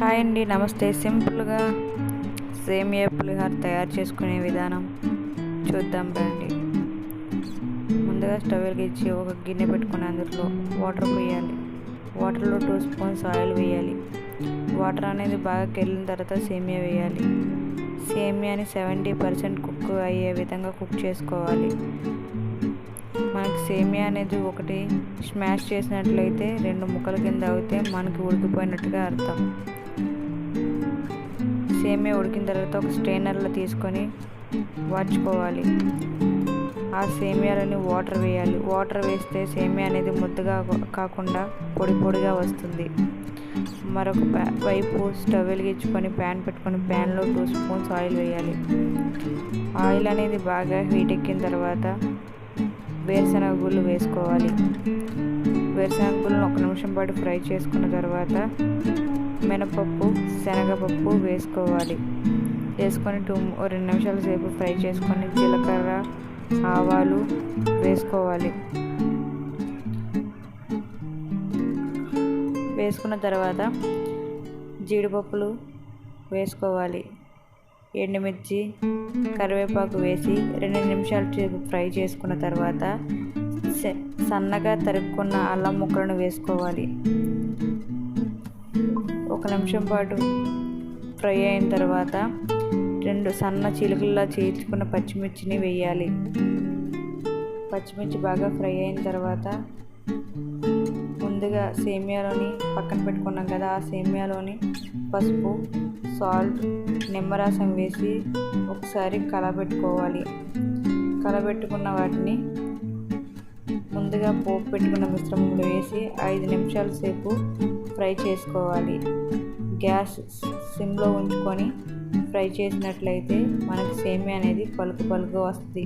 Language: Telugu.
హాయ్ అండి నమస్తే. సింపుల్గా సేమియా పులిహార తయారు చేసుకునే విధానం చూద్దాం రండి. ముందుగా స్టవ్ వెలిగించి ఒక గిన్నె పెట్టుకుని అందులో వాటర్ పోయాలి. వాటర్లో టూ స్పూన్స్ ఆయిల్ వేయాలి. వాటర్ అనేది బాగా కెళ్ళిన తర్వాత సేమియా వేయాలి. సేమియాని సెవెంటీ పర్సెంట్ కుక్ అయ్యే విధంగా కుక్ చేసుకోవాలి. మనకి సేమియా అనేది ఒకటి స్మాష్ చేసినట్లయితే రెండు ముక్కల కింద అవుతే మనకి ఉడికిపోయినట్టుగా అర్థం. సేమే ఉడికిన తర్వాత ఒక స్ట్రైనర్లో తీసుకొని వాచుకోవాలి ఆ సేమియాలని వాటర్ వేయాలి. వాటర్ వేస్తే సేమియా అనేది ముద్దగా కాకుండా పొడి పొడిగా వస్తుంది. మరొక వైపు స్టవ్ వెలిగించుకొని ప్యాన్ పెట్టుకొని ప్యాన్లో టూ స్పూన్స్ ఆయిల్ వేయాలి. ఆయిల్ అనేది బాగా హీట్ ఎక్కిన తర్వాత వేరుశనగ గుళ్ళు వేసుకోవాలి. వేరుశనగ గుళ్ళను ఒక నిమిషం పాటు ఫ్రై చేసుకున్న తర్వాత మినపప్పు శనగపప్పు వేసుకోవాలి. వేసుకొని టూ రెండు నిమిషాల సేపు ఫ్రై చేసుకొని జీలకర్ర ఆవాలు వేసుకోవాలి. వేసుకున్న తర్వాత జీడిపప్పులు వేసుకోవాలి. ఎండుమిర్చి కరివేపాకు వేసి రెండు నిమిషాల సేపు ఫ్రై చేసుకున్న తర్వాత సన్నగా తరుక్కున్న అల్లం ముక్కలను వేసుకోవాలి. ఒక నిమిషం పాటు ఫ్రై అయిన తర్వాత రెండు సన్న చిలుకల్లా చేర్చుకున్న పచ్చిమిర్చిని వేయాలి. పచ్చిమిర్చి బాగా ఫ్రై అయిన తర్వాత ముందుగా సేమియాలోని పక్కన పెట్టుకున్నాం కదా ఆ సేమియాలోని పసుపు సాల్ట్ నిమ్మరసం వేసి ఒకసారి కలబెట్టుకోవాలి. కలబెట్టుకున్న వాటిని ముందుగా పోపు పెట్టుకున్న మిశ్రమంలో వేసి ఐదు నిమిషాల సేపు ఫ్రై చేసుకోవాలి. గ్యాస్ సిమ్లో ఉంచుకొని ఫ్రై చేసినట్లయితే మనకి సేమియా అనేది పలుకు పలుకు వస్తుంది.